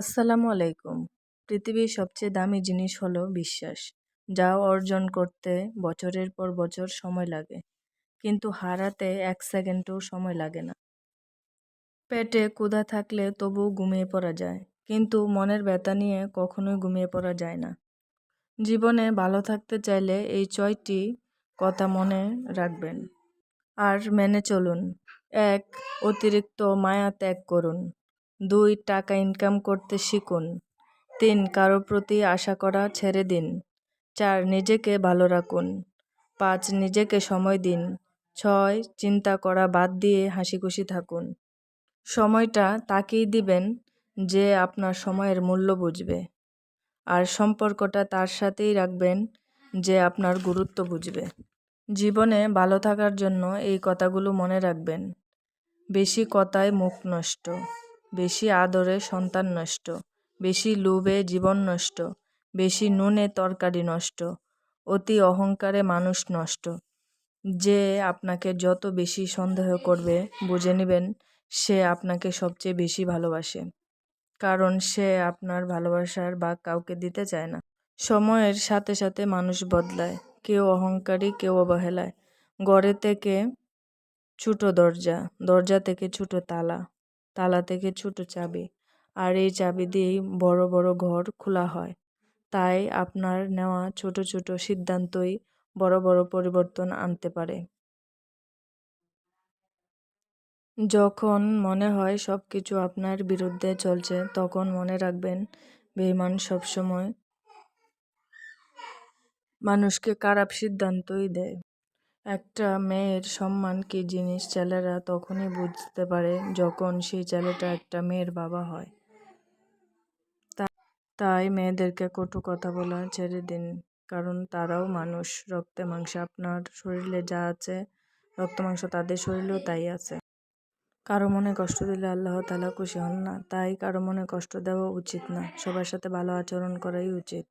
আসসালামু আলাইকুম। পৃথিবীর সবচেয়ে দামি জিনিস হলো বিশ্বাস। যা অর্জন করতে বছরের পর বছর সময় লাগে, কিন্তু হারাতে এক সেকেন্ডও সময় লাগে না। পেটে ক্ষুধা থাকলে তবু ঘুমিয়ে পড়া যায়, কিন্তু মনের ব্যথা নিয়ে কখনোই ঘুমিয়ে পড়া যায় না। জীবনে ভালো থাকতে চাইলে এই ছয়টি কথা মনে রাখবেন। আর মেনে চলুন, এক অতিরিক্ত মায়া ত্যাগ করুন। দুই টাকা ইনকাম করতে শিখুন। তিন, কারও প্রতি আশা করা ছেড়ে দিন। চার, নিজেকে ভালো রাখুন। পাঁচ, নিজেকে সময় দিন। ছয়, চিন্তা করা বাদ দিয়ে হাসি খুশি থাকুন। সময়টা তাকেই দিবেন যে আপনার সময়ের মূল্য বুঝবে। আর সম্পর্কটা তার সাথেই রাখবেন যে আপনার গুরুত্ব বুঝবে। জীবনে ভালো থাকার জন্য এই কথাগুলো মনে রাখবেন। বেশি কথায় মুখ নষ্ট। বেশি আদরে সন্তান নষ্ট, বেশি লোভে জীবন নষ্ট, বেশি নুনে তরকারি নষ্ট, অতি অহংকারে মানুষ নষ্ট। যে আপনাকে যত বেশি সন্দেহ করবে, বুঝে নেবেন, সে আপনাকে সবচেয়ে বেশি ভালোবাসে। কারণ সে আপনার ভালোবাসার বা কাউকে দিতে চায় না। সময়ের সাথে সাথে মানুষ বদলায়, কেউ অহংকারী, কেউ অবহেলায়। গড়ে থেকে ছোটো দরজা দরজা থেকে ছোটো তালা। তালা থেকে ছোটো চাবি আর এই চাবি দিয়েই বড় বড় ঘর খোলা হয়। তাই আপনার নেওয়া ছোট ছোট সিদ্ধান্তই বড় বড় পরিবর্তন আনতে পারে। যখন মনে হয় সব কিছু আপনার বিরুদ্ধে চলছে, তখন মনে রাখবেন বেইমান সবসময় মানুষকে খারাপ সিদ্ধান্তই দেয়। একটা মেয়ের সম্মান কী জিনিস ছেলেরা তখনই বুঝতে পারে যখন সেই ছেলেটা একটা মেয়ের বাবা হয়। তাই মেয়েদেরকে কটু কথা বলা ছেড়ে দিন, কারণ তারাও মানুষ। রক্তে মাংসে আপনার শরীরে যা আছে, রক্ত মাংস তাদের শরীরেও তাই আছে। কারও মনে কষ্ট দিলে আল্লাহ তালা খুশি হন না, তাই কারও মনে কষ্ট দেওয়া উচিত না। সবার সাথে ভালো আচরণ করাই উচিত।